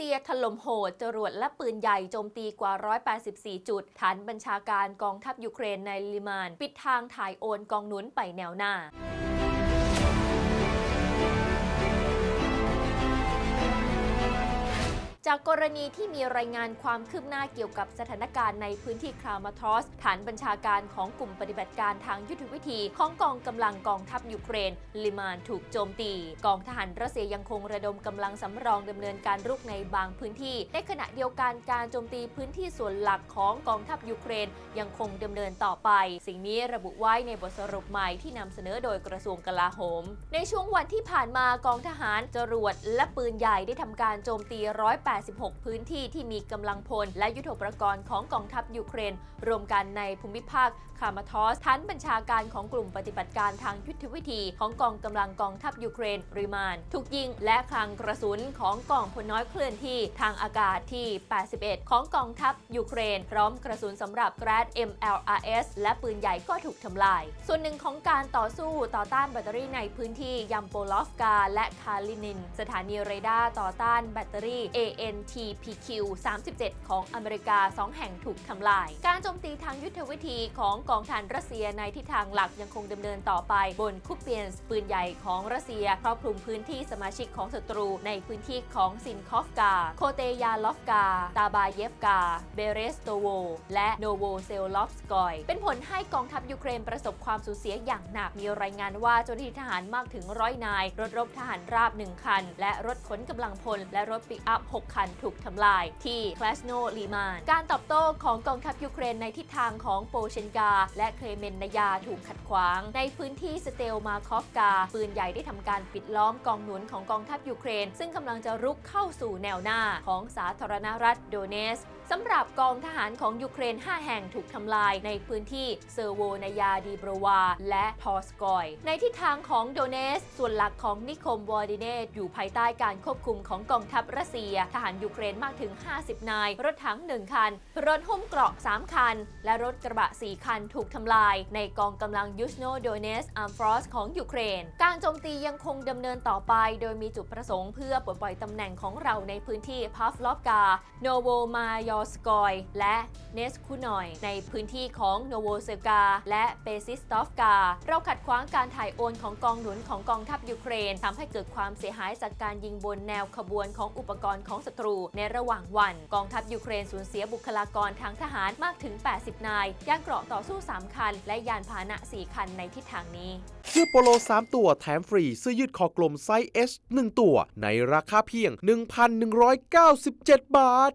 ซียถล่มโหด จรวดและปืนใหญ่โจมตีกว่า 184 จุด ฐานบัญชาการกองทัพยูเครนในลิมาน ปิดทางถ่ายโอนกองหนุนไปแนวหน้า จากกรณีที่มีรายงานความคืบหน้าเกี่ยวกับสถานการณ์ในพื้นที่ครามาทอส ฐานบัญชาการของกลุ่มปฏิบัติการทางยุทธวิธี ของกองกำลังกองทัพยูเครน ลิมานถูกโจมตี กองทหารรัสเซียยังคงระดมกำลังสำรองดำเนินการรุกในบางพื้นที่ ในขณะเดียวกันการโจมตีพื้นที่ส่วนหลักของกองทัพยูเครนยังคงดำเนินต่อไป สิ่งนี้ระบุไว้ในบทสรุปใหม่ที่นำเสนอโดยกระทรวงกลาโหม ในช่วงวันที่ผ่านมากองทหารจรวดและปืนใหญ่ได้ทำการโจมตี186 พื้นที่ที่มีกำลังพล และยุทโธปกรณ์ของกองทัพยูเครน รวมกันในภูมิภาคคามาทอสฐานบัญชาการของกลุ่มปฏิบัติการทางยุทธวิธี ของกองกำลังกองทัพยูเครนริมานถูกยิงและคลังกระสุนของกองพลน้อยเคลื่อนที่ทางอากาศที่ 81 ของกองทัพยูเครน พร้อมกระสุนสำหรับแกรด MLRS และปืนใหญ่ก็ถูกทำลาย ส่วนหนึ่งของการต่อสู้ต่อต้านแบตเตอรี่ในพื้นที่ยัมโปลอฟกาและคาลินิน สถานีเรดาร์ต่อต้านแบตเตอรี่ NTPQ 37 ของอเมริกา 2 แห่งถูกทำลาย การโจมตีทางยุทธวิธีของกองทหารรัสเซียในทิศทางหลักยังคงดำเนินต่อไปบนคุปเปียนส์ปืนใหญ่ของรัสเซียครอบคลุมพื้นที่สมาชิกของศัตรูในพื้นที่ของซินคอฟกา โคเตยาลอฟกา ตาบาเยฟกา เบเรสโตโว และโนโวเซลลอฟสกอย เป็นผลให้กองทัพยูเครนประสบความสูญเสียอย่างหนัก มีรายงานว่าเจ้าหน้าที่ทหารมากถึงร้อยนาย รถรบทหารราบ 1 คัน และรถขนกำลังพล และรถปิกอัพ 6 คันถูกทำลายที่คลาสโนลีมาน การตอบโต้ของกองทัพยูเครนในทิศทางของโปเชนกา และเครเมนนายาถูกขัดขวาง ในพื้นที่สเตลมาคอฟกา ปืนใหญ่ได้ทำการปิดล้อมกองหนุนของกองทัพยูเครน ซึ่งกำลังจะรุกเข้าสู่แนวหน้าของสาธารณรัฐโดเนสสำหรับกองทหารของยูเครน 5 แห่งถูกทำลายในพื้นที่เซอร์โวนายาดีโบรวา และทอสกอย ในทิศทางของโดเนส ส่วนหลักของนิคมวอร์ดิเนตอยู่ภายใต้การควบคุมของกองทัพรัสเซียทารยูเครนมากถึง 50 นาย รถถัง 1 คัน รถหุ้มเกราะ 3 คัน และรถกระบะ 4 คันถูกทำลาย ในกองกำลังยูสโนโดเนสอาร์มฟรอสของยูเครน การโจมตียังคงดำเนินต่อไป โดยมีจุดประสงค์เพื่อปลดปล่อยตำแหน่งของเราในพื้นที่พาฟลอฟกา โนโวมายอสกอย และเนสคูนอย ในพื้นที่ของโนโวเซกา และเปซิสตอฟกา เราขัดขวางการถ่ายโอนของกองหนุนของกองทัพยูเครนทำให้เกิดความเสียหายจากการยิงบนแนวขบวนของอุปกรณ์ของศัตรูในระหว่างวัน กองทัพยูเครนสูญเสียบุคลากรทางทหารมากถึง 80 นาย ยานเกราะต่อสู้ 3 คัน และยานพาหนะ 4 คันในทิศทางนี้เสื้อโปโล 3 ตัวแถมฟรีเสื้อยืดคอกลมไซส์ S 1 ตัว ในราคาเพียง 1,197 บาท